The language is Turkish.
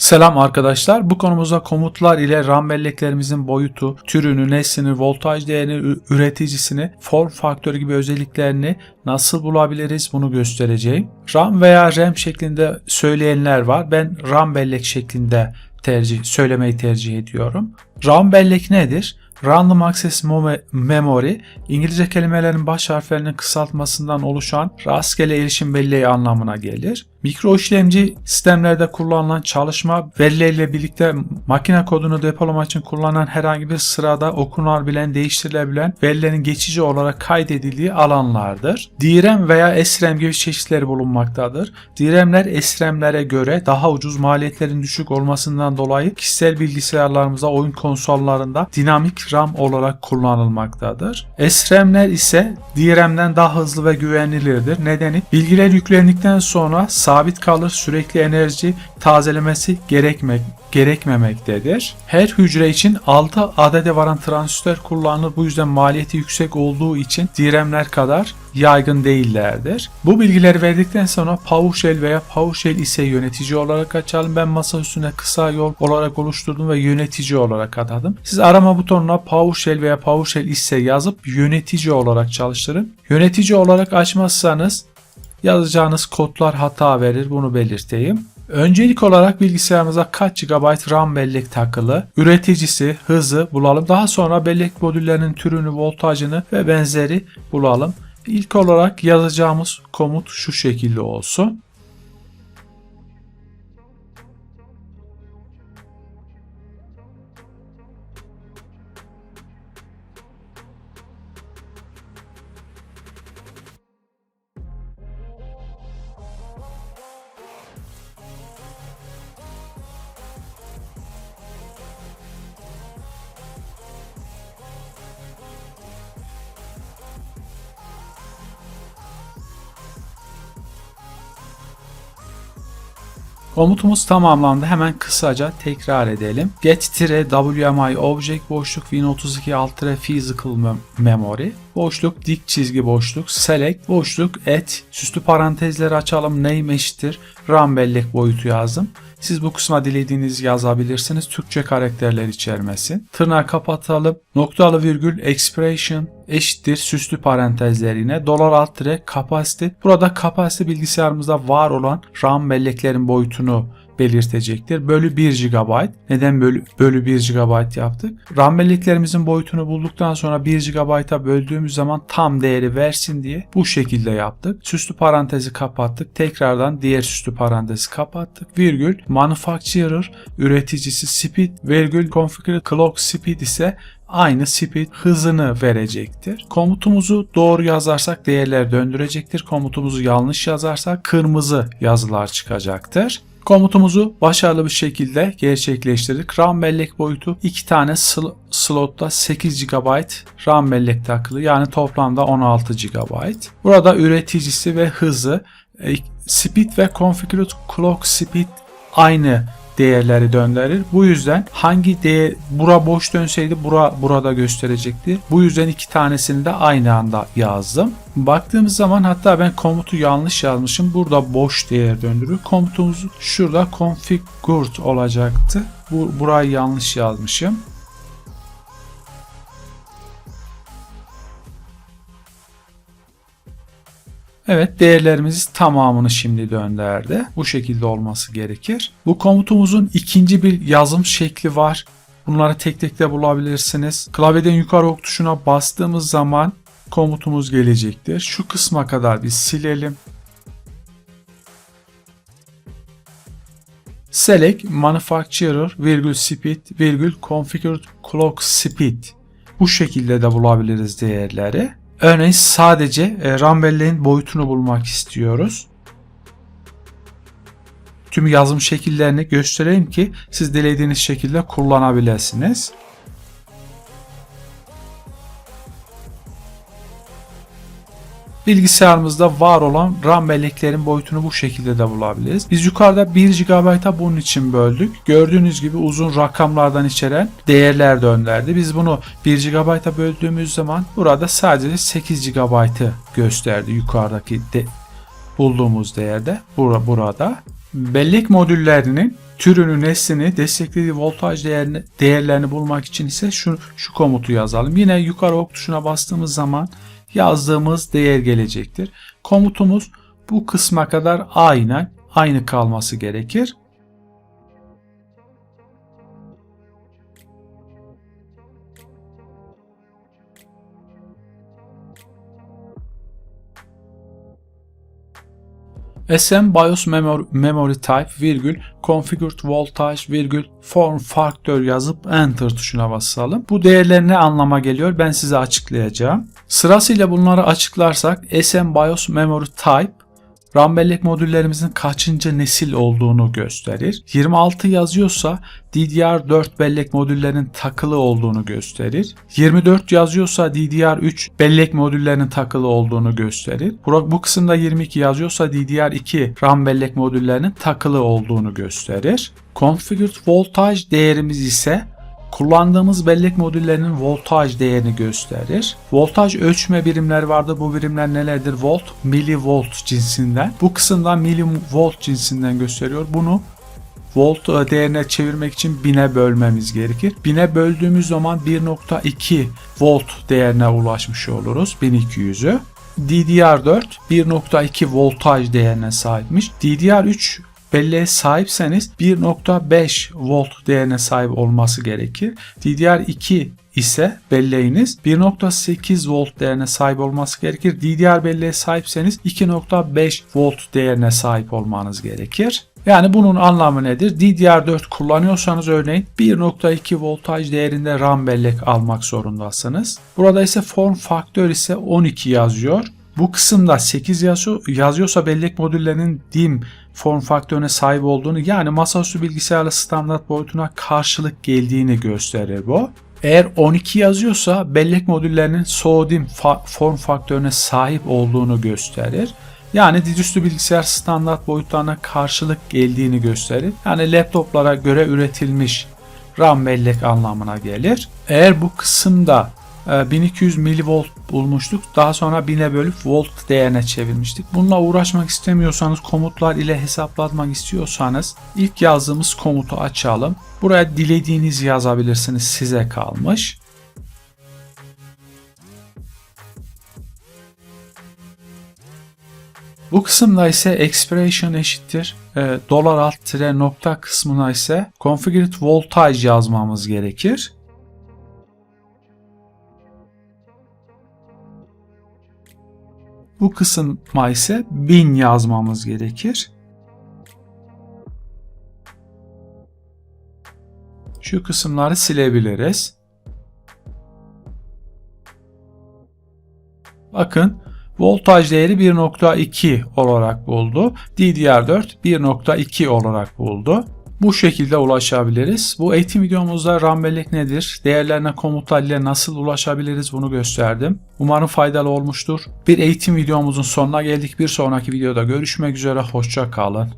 Selam arkadaşlar. Bu konumuzda komutlar ile RAM belleklerimizin boyutu, türünü, neslini, voltaj değerini, üreticisini, form faktörü gibi özelliklerini nasıl bulabiliriz bunu göstereceğim. RAM veya RAM şeklinde söyleyenler var. Ben RAM bellek şeklinde tercih söylemeyi tercih ediyorum. RAM bellek nedir? Random Access Memory, İngilizce kelimelerin baş harflerinin kısaltmasından oluşan rastgele erişim belleği anlamına gelir. Mikro işlemci sistemlerde kullanılan çalışma verileriyle birlikte makine kodunu depolamak için kullanılan herhangi bir sırada okunabilen, değiştirilebilen verilerin geçici olarak kaydedildiği alanlardır. DRAM veya SRAM gibi çeşitleri bulunmaktadır. DRAM'ler SRAM'lere göre daha ucuz maliyetlerin düşük olmasından dolayı kişisel bilgisayarlarımızda, oyun konsollarında dinamik RAM olarak kullanılmaktadır. SRAM'ler ise DRAM'den daha hızlı ve güvenilirdir. Nedeni bilgiler yüklendikten sonra sabit kalır, sürekli enerji tazelemesi gerekmek gerekmemektedir. Her hücre için 6 adede varan transistör kullanılır. Bu yüzden maliyeti yüksek olduğu için DRAM'ler kadar yaygın değillerdir. Bu bilgileri verdikten sonra PowerShell veya PowerShell ise yönetici olarak açalım. Ben masa üstüne kısa yol olarak oluşturdum ve yönetici olarak atadım. Siz arama butonuna PowerShell veya PowerShell ise yazıp yönetici olarak çalıştırın. Yönetici olarak açmazsanız yazacağınız kodlar hata verir bunu belirteyim. Öncelik olarak bilgisayarımıza kaç GB RAM bellek takılı, üreticisi, hızı bulalım. Daha sonra bellek modüllerinin türünü, voltajını ve benzeri bulalım. İlk olarak yazacağımız komut şu şekilde olsun. Komutumuz tamamlandı. Hemen kısaca tekrar edelim. Get-WMI object boşluk Win32 alt physical mem- memory boşluk dik çizgi boşluk select boşluk et süslü parantezleri açalım name eşittir RAM bellek boyutu yazdım. Siz bu kısma dilediğiniz yazabilirsiniz. Türkçe karakterler içermesin. Tırnağı kapatalım. Noktalı virgül expression eşittir süslü parantezlerine dolar alt tire kapasite. Burada kapasite bilgisayarımızda var olan RAM belleklerin boyutunu belirtecektir. Bölü 1 GB. Neden bölü, bölü 1 GB yaptık? RAM belleklerimizin boyutunu bulduktan sonra 1 GB'a böldüğümüz zaman tam değeri versin diye bu şekilde yaptık. Süslü parantezi kapattık. Tekrardan diğer süslü parantezi kapattık. Virgül manufacturer üreticisi speed virgül configure clock speed ise aynı speed hızını verecektir. Komutumuzu doğru yazarsak değerler döndürecektir. Komutumuzu yanlış yazarsak kırmızı yazılar çıkacaktır. Komutumuzu başarılı bir şekilde gerçekleştirdik. RAM bellek boyutu 2 tane sl- slotta 8 GB RAM bellek takılı yani toplamda 16 GB. Burada üreticisi ve hızı e, speed ve configured clock speed aynı değerleri döndürür. Bu yüzden hangi değer bura boş dönseydi bura burada gösterecekti. Bu yüzden iki tanesini de aynı anda yazdım. Baktığımız zaman hatta ben komutu yanlış yazmışım. Burada boş değer döndürür. Komutumuz şurada configured olacaktı. Bu burayı yanlış yazmışım. Evet değerlerimiz tamamını şimdi döndürdü. Bu şekilde olması gerekir. Bu komutumuzun ikinci bir yazım şekli var. Bunları tek tek de bulabilirsiniz. Klavyeden yukarı ok tuşuna bastığımız zaman komutumuz gelecektir. Şu kısma kadar bir silelim. Select manufacturer virgül speed virgül configured clock speed. Bu şekilde de bulabiliriz değerleri. Örneğin sadece e, boyutunu bulmak istiyoruz. Tüm yazım şekillerini göstereyim ki siz dilediğiniz şekilde kullanabilirsiniz. Bilgisayarımızda var olan RAM belleklerin boyutunu bu şekilde de bulabiliriz. Biz yukarıda 1 GB'a bunun için böldük. Gördüğünüz gibi uzun rakamlardan içeren değerler döndürdü. Biz bunu 1 GB'a böldüğümüz zaman burada sadece 8 GB'ı gösterdi yukarıdaki de bulduğumuz değerde bura, burada. Bellek modüllerinin türünü, neslini, desteklediği voltaj değerini, değerlerini bulmak için ise şu, şu komutu yazalım. Yine yukarı ok tuşuna bastığımız zaman yazdığımız değer gelecektir. Komutumuz bu kısma kadar aynen aynı kalması gerekir. SM BIOS memory, type virgül configured voltage virgül form factor yazıp enter tuşuna basalım. Bu değerler ne anlama geliyor ben size açıklayacağım. Sırasıyla bunları açıklarsak SM BIOS memory type RAM bellek modüllerimizin kaçıncı nesil olduğunu gösterir. 26 yazıyorsa DDR4 bellek modüllerinin takılı olduğunu gösterir. 24 yazıyorsa DDR3 bellek modüllerinin takılı olduğunu gösterir. Bu kısımda 22 yazıyorsa DDR2 RAM bellek modüllerinin takılı olduğunu gösterir. Configured voltage değerimiz ise Kullandığımız bellek modüllerinin voltaj değerini gösterir. Voltaj ölçme birimleri vardı. Bu birimler nelerdir? Volt, milivolt cinsinden. Bu kısımdan milivolt cinsinden gösteriyor. Bunu volt değerine çevirmek için bine bölmemiz gerekir. Bine böldüğümüz zaman 1.2 volt değerine ulaşmış oluruz. 1200'ü. DDR4 1.2 voltaj değerine sahipmiş. DDR3 belleğe sahipseniz 1.5 volt değerine sahip olması gerekir. DDR2 ise belleğiniz 1.8 volt değerine sahip olması gerekir. DDR belleğe sahipseniz 2.5 volt değerine sahip olmanız gerekir. Yani bunun anlamı nedir? DDR4 kullanıyorsanız örneğin 1.2 voltaj değerinde RAM bellek almak zorundasınız. Burada ise form faktör ise 12 yazıyor. Bu kısımda 8 yazıyor, yazıyorsa bellek modüllerinin DIM form faktörüne sahip olduğunu yani masaüstü bilgisayarla standart boyutuna karşılık geldiğini gösterir bu. Eğer 12 yazıyorsa bellek modüllerinin SODIMM fa- form faktörüne sahip olduğunu gösterir. Yani dizüstü bilgisayar standart boyutlarına karşılık geldiğini gösterir. Yani laptoplara göre üretilmiş RAM bellek anlamına gelir. Eğer bu kısımda 1200 ee, milivolt bulmuştuk. Daha sonra 1000'e bölüp volt değerine çevirmiştik. Bununla uğraşmak istemiyorsanız komutlar ile hesaplatmak istiyorsanız ilk yazdığımız komutu açalım. Buraya dilediğiniz yazabilirsiniz size kalmış. Bu kısımda ise expression eşittir e, dolar alt tire nokta kısmına ise configured voltage yazmamız gerekir. Bu kısma ise 1000 yazmamız gerekir. Şu kısımları silebiliriz. Bakın voltaj değeri 1.2 olarak buldu. DDR4 1.2 olarak buldu. Bu şekilde ulaşabiliriz. Bu eğitim videomuzda RAM bellek nedir? Değerlerine komutlar ile nasıl ulaşabiliriz bunu gösterdim. Umarım faydalı olmuştur. Bir eğitim videomuzun sonuna geldik. Bir sonraki videoda görüşmek üzere. Hoşça kalın.